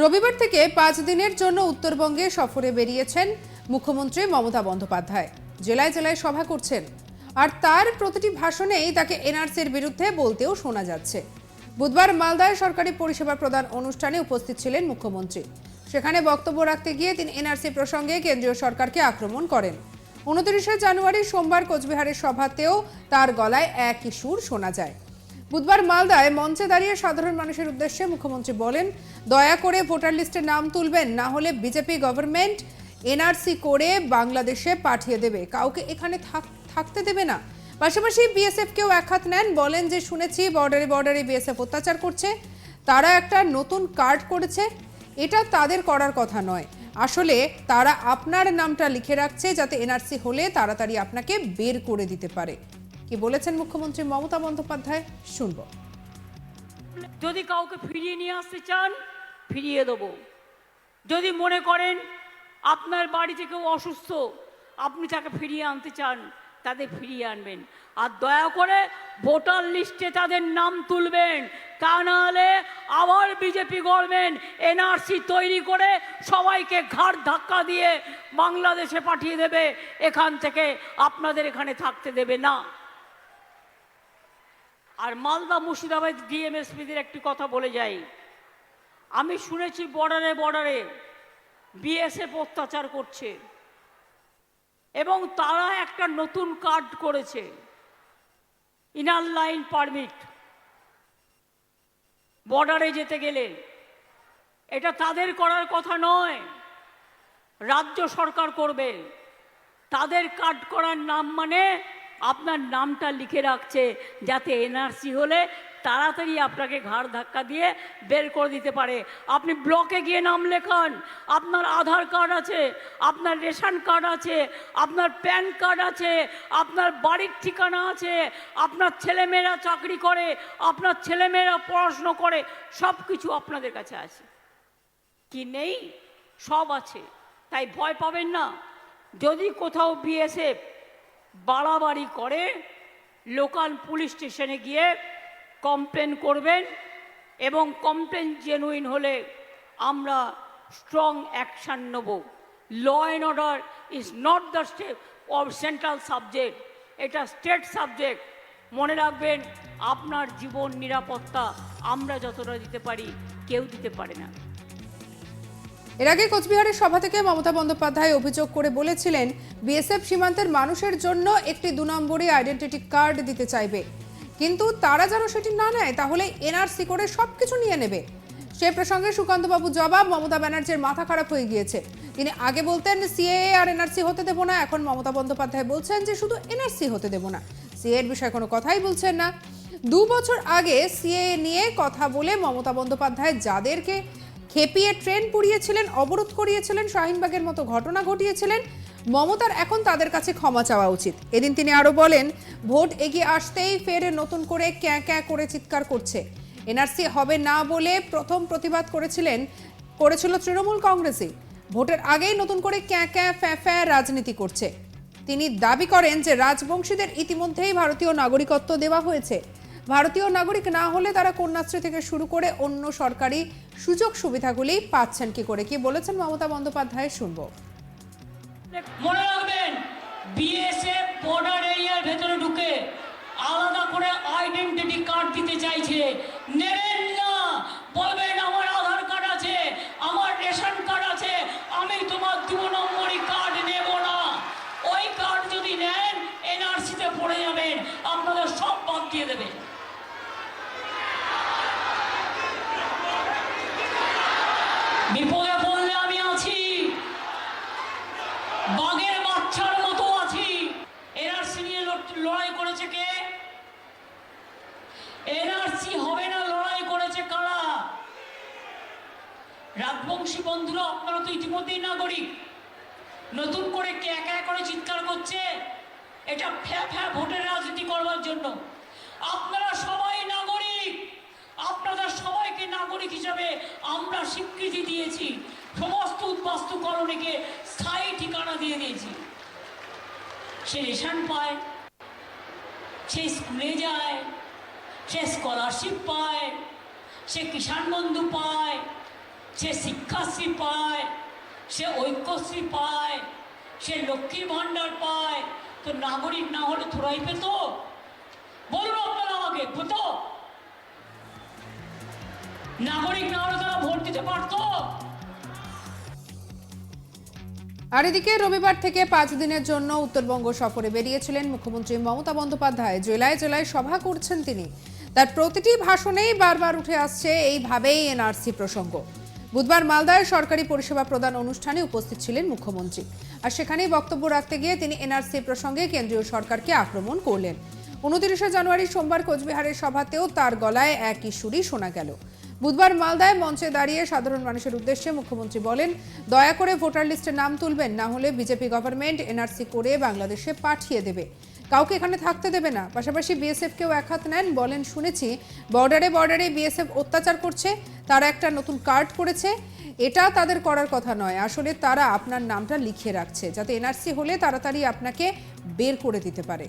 রবিবার থেকে পাঁচ দিনের জন্য উত্তরবঙ্গে সফরে বেরিয়েছেন মুখ্যমন্ত্রী মমতা বন্দ্যোপাধ্যায়। জেলায় জেলায় সভা করছেন। আর তার প্রতিটি ভাষণেই তাকে এনআরসির বিরুদ্ধে বলতেও শোনা যাচ্ছে। বুধবার মালদায় সরকারি পরিষেবা প্রদান অনুষ্ঠানে উপস্থিত ছিলেন মুখ্যমন্ত্রী। সেখানে বক্তব্য রাখতে গিয়ে তিনি এনআরসি প্রসঙ্গে কেন্দ্রীয় সরকারকে আক্রমণ করেন। উনত্রিশে জানুয়ারি সোমবার কোচবিহারের সভাতেও তার গলায় একই সুর শোনা যায়। বুধবার মালদায় মঞ্চে দাঁড়িয়ে সাধারণ মানুষের উদ্দেশ্যে মুখ্যমন্ত্রী বলেন, দয়া করে ভোটার লিস্টে নাম তুলবেন, না হলে বিজেপি গভর্নমেন্ট এনআরসি করে বাংলাদেশে পাঠিয়ে দেবে। কাউকে এখানে থাক- থাকতে দেবে না। পাশাপাশি বিএসএফ কেও এক হাত নেন, বলেন যে, শুনেছি বর্ডারে বর্ডারে বিএসএফ অত্যাচার করছে, তারা একটা নতুন কার্ড করেছে, এটা তাদের করার কথা নয়। আসলে তারা আপনার নামটা লিখে রাখছে, যাতে এনআরসি হলে তাড়াতাড়ি আপনাকে বের করে দিতে পারে। কি বলেছেন মুখ্যমন্ত্রী মমতা বন্দ্যোপাধ্যায়? শুনব। যদি কাউকে ফিরিয়ে নিয়ে আসতে চান, ফিরিয়ে দেবো। যদি মনে করেন আপনার বাড়িতে কেউ অসুস্থ, আপনি তাকে ফিরিয়ে আনতে চান, তাদের ফিরিয়ে আনবেন। আর দয়া করে ভোটার লিস্টে তাদের নাম তুলবেন। তা নাহলে আবার বিজেপি গভর্নমেন্ট এনআরসি তৈরি করে সবাইকে ঘাড় ধাক্কা দিয়ে বাংলাদেশে পাঠিয়ে দেবে। এখান থেকে আপনাদের এখানে থাকতে দেবে না। আর মালদা মুর্শিদাবাদ ডিএমএসপিদের একটি কথা বলে যাই। আমি শুনেছি বর্ডারে বর্ডারে বিএসএফ অত্যাচার করছে এবং তারা একটা নতুন কার্ড করেছে, ইনার লাইন পারমিট। বর্ডারে যেতে গেলে। এটা তাদের করার কথা নয়, রাজ্য সরকার করবে। তাদের কার্ড করার নাম মানে আপনার নামটা লিখে রাখছে যাতে এনআরসি হলে তাড়াতাড়ি আপনাকে ঘাড় ধাক্কা দিয়ে বের করে দিতে পারে। আপনি ব্লকে গিয়ে নাম লেখান, আপনার আধার কার্ড আছে, আপনার রেশন কার্ড আছে, আপনার প্যান কার্ড আছে, আপনার বাড়ির ঠিকানা আছে, আপনার ছেলেমেয়েরা চাকরি করে, আপনার ছেলেমেয়েরা পড়াশুনো করে সব কিছু আপনাদের কাছে আছে। কি নেই? সব আছে। তাই ভয় পাবেন না। যদি কোথাও বিএসএফ বাড়াবাড়ি করে, লোকাল পুলিশ স্টেশনে গিয়ে কমপ্লেন করবেন এবং কমপ্লেন জেনুইন হলে আমরা স্ট্রং অ্যাকশান নেব। Law and order is not the step of central subject এটা স্টেট সাবজেক্ট মনে রাখবেন, আপনার জীবন নিরাপত্তা আমরা যতটা দিতে পারি, কেউ দিতে পারে না। এর আগে কোচবিহারের সভা থেকে মমতা বন্দ্যোপাধ্যায় অভিযোগ করে বলেছিলেন, বিএসএফ সীমান্তের মানুষের জন্য একটি দু নম্বরই আইডেন্টিটি কার্ড দিতে চাইবে। কিন্তু তারা যেন সেটি না নেয়, তাহলে এনআরসি করে সবকিছু নিয়ে নেবে। সে প্রসঙ্গে সুকান্তবাবু জবাব, মমতা ব্যানার্জির মাথা খারাপ হয়ে গিয়েছে। তিনি আগে বলতেন, সিএএ আর এনআরসি হতে দেবো না। এখন মমতা বন্দ্যোপাধ্যায় বলছেন যে, শুধু এনআরসি হতে দেবো না। সিএ এর বিষয়ে কোনো কথাই বলছেন না। দু বছর আগে সিএএ নিয়ে কথা বলে মমতা বন্দ্যোপাধ্যায় যাদেরকে খেপিয়ে ট্রেন পুড়িয়েছিলেন, অবরোধ করিয়েছিলেন, শাহিনবাগের মতো ঘটনা ঘটিয়েছিলেন। মমতার এখন তাদের কাছে ক্ষমা চাওয়া উচিত। এদিন তিনি আরও বলেন, ভোট এগিয়ে আসতেই ফের নতুন করে ক্যাঁ ক্যাঁ করে চিৎকার করছে। এনআরসি হবে না বলে প্রথম প্রতিবাদ করেছিলেন, করেছিল তৃণমূল কংগ্রেসই। ভোটের আগেই নতুন করে ক্যাঁ ক্যাঁ, ফ্যাঁ ফ্যাঁ রাজনীতি করছে। তিনি দাবি করেন যে রাজবংশীদের ইতিমধ্যেই ভারতীয় নাগরিকত্ব দেওয়া হয়েছে। ভারতীয় নাগরিক না হলে তারা কন্যাশ্রী থেকে শুরু করে অন্য সরকারি সুযোগ সুবিধাগুলি পাচ্ছেন কি করে, কি বলেছেন মমতা বন্দ্যোপাধ্যায় শুনব। মনে রাখবেন, বিএসএফ বর্ডার এরিয়ার ভেতরে ঢুকে আলাদা করে আইডেন্টিটি কার্ড দিতে চাইছে। নেবেন না, বলবেন আমার আধার কার্ড আছে, আমার রেশন কার্ড আছে, আমি তোমার দু নম্বরই কার্ড নেব না। ওই কার্ড যদি নেন এনআরসিতে পড়ে যাবেন, আপনাদের সব বাদ দিয়ে দেবে বিপদে পড়লে আমি আছি বাঘের বাচ্চার মতো আছি এনআরসি নিয়ে লড়- লড়াই করেছে কে এনআরসি হবে না লড়াই করেছে কারা? রাজবংশী বন্ধুরা, আপনারা তো ইতিমধ্যেই নাগরিক। নতুন করে কে একা করে চিৎকার করছে? এটা ফ্যা ফ্যা ভোটের রাজনীতি করবার জন্য। আপনারা সবাই নাগরিক। আপনাদের সবাইকে নাগরিক হিসাবে আমরা স্বীকৃতি দিয়েছি। সমস্ত উদ্বাস্তু কলোনিকে স্থায়ী ঠিকানা দিয়ে দিয়েছি। সে রেশন পায়, সে স্কুলে যায় সে স্কলারশিপ পায়, সে কিষাণ বন্ধু পায়, সে শিক্ষাশ্রী পায়, সে ঐক্যশ্রী পায়, সে লক্ষ্মীর ভাণ্ডার পায়। তো নাগরিক না হলে থোড়াই পেত? বলুন আপনারা আমাকে, পেত? নাগরিক না হলে তারা ভোট দিতে পারতো? আর এদিকে রবিবার থেকে পাঁচ দিনের জন্য উত্তরবঙ্গ সফরে বেরিয়েছিলেন মুখ্যমন্ত্রী মমতা বন্দ্যোপাধ্যায়। জেলায় জেলায় সভা করছেন তিনি। তার প্রতিটি ভাষণেই বারবার উঠে আসছে এইভাবেই এনআরসি প্রসঙ্গ। বুধবার মালদায় সরকারি পরিষেবা প্রদান অনুষ্ঠানে উপস্থিত ছিলেন মুখ্যমন্ত্রী। আর সেখানেই বক্তব্য রাখতে গিয়ে তিনি এনআরসি প্রসঙ্গে কেন্দ্রীয় সরকারকে আক্রমণ করলেন। উনত্রিশে জানুয়ারি সোমবার কোচবিহারের সভাতেও তার গলায় একই সুরই শোনা গেল। বুধবার মালদায় মঞ্চে দাঁড়িয়ে সাধারণ মানুষের উদ্দেশ্যে মুখ্যমন্ত্রী বলেন, দয়া করে ভোটার লিস্টে নাম তুলবেন, না হলে বিজেপি গভর্নমেন্ট এনআরসি করে বাংলাদেশে পাঠিয়ে দেবে। কাউকে এখানে থাকতে দেবে না। পাশাপাশি বিএসএফকেও এক হাত নেন। বলেন, শুনেছি বর্ডারে বর্ডারে বিএসএফ অত্যাচার করছে, তারা একটা নতুন কার্ড করেছে। এটা তাদের করার কথা নয়। আসলে তারা আপনার নামটা লিখে রাখছে, যাতে এনআরসি হলে তাড়াতাড়ি আপনাকে বের করে দিতে পারে।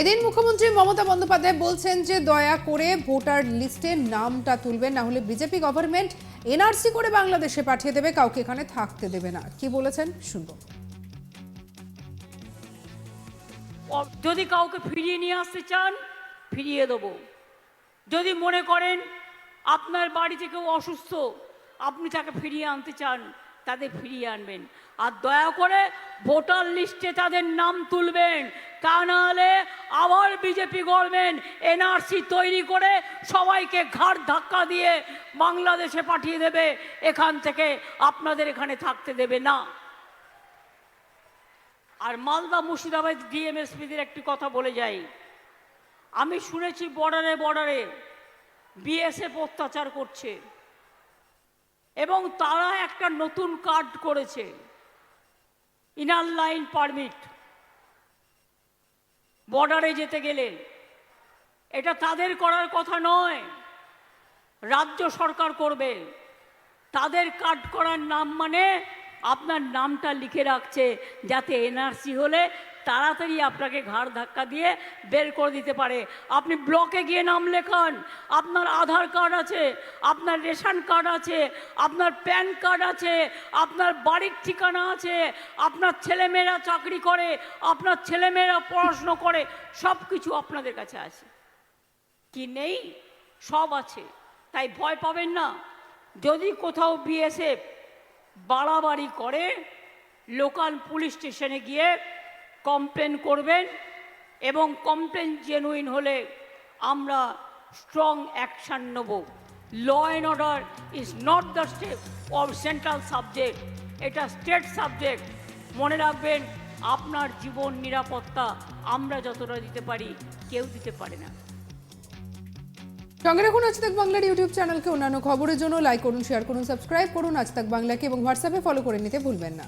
এদিন মুখ্যমন্ত্রী মমতা বন্দ্যোপাধ্যায় বলছেন যে দয়া করে ভোটার লিস্টে নামটা তুলবেন, না হলে বিজেপি গভর্নমেন্ট এনআরসি করে বাংলাদেশে পাঠিয়ে দেবে, কাউকে এখানে থাকতে দেবে না। কি বলেছেন? শুনব। যদি কাউকে ফিরিয়ে নিয়ে আসতে চান, ফিরিয়ে দেবো। যদি মনে করেন আপনার বাড়িতে কেউ অসুস্থ, আপনি তাকে ফিরিয়ে আনতে চান, তাদের ফিরিয়ে আনবেন। আর দয়া করে ভোটার লিস্টে তাদের নাম তুলবেন। তা নাহলে আবার বিজেপি গভর্নমেন্ট এনআরসি তৈরি করে সবাইকে ঘাড় ধাক্কা দিয়ে বাংলাদেশে পাঠিয়ে দেবে। এখান থেকে আপনাদের এখানে থাকতে দেবে না। আর মালদা মুর্শিদাবাদ ডিএমএসপিদের একটি কথা বলে যাই। আমি শুনেছি বর্ডারে বর্ডারে বিএসএফ অত্যাচার করছে। এবং তারা একটা নতুন কার্ড করেছে। Inner line permit. বর্ডারে যেতে গেলে। এটা তাদের করার কথা নয়। রাজ্য সরকার করবে। তাদের কাট করার নাম মানে আপনার নামটা লিখে রাখছে যাতে এনআরসি হলে তাড়াতাড়ি আপনাকে ঘাড় ধাক্কা দিয়ে বের করে দিতে পারে। আপনি ব্লকে গিয়ে নাম লেখান। আপনার আধার কার্ড আছে, আপনার রেশন কার্ড আছে, আপনার প্যান কার্ড আছে, আপনার বাড়ির ঠিকানা আছে, আপনার ছেলেমেয়েরা চাকরি করে, আপনার ছেলেমেয়েরা পড়াশুনো করে সব কিছু আপনাদের কাছে আছে। কি নেই? সব আছে। তাই ভয় পাবেন না। যদি কোথাও বিএসএফ বাড়াবাড়ি করে লোকাল পুলিশ স্টেশনে গিয়ে কমপ্লেন করবেন এবং কমপ্লেন জেনুইন হলে আমরা স্ট্রং অ্যাকশান নেব। Law and order is not the step of central subject এটা স্টেট সাবজেক্ট মনে রাখবেন, আপনার জীবন নিরাপত্তা আমরা যতটা দিতে পারি, কেউ দিতে পারে না। সঙ্গে রাখুন আজ তাক বাংলার ইউটিউব চ্যানেলকে অন্যান্য খবরের জন্য। লাইক করুন শেয়ার করুন সাবস্ক্রাইব করুন আজ তাক বাংলাকে এবং হোয়াটসঅ্যাপে ফলো করে নিতে ভুলবেন না।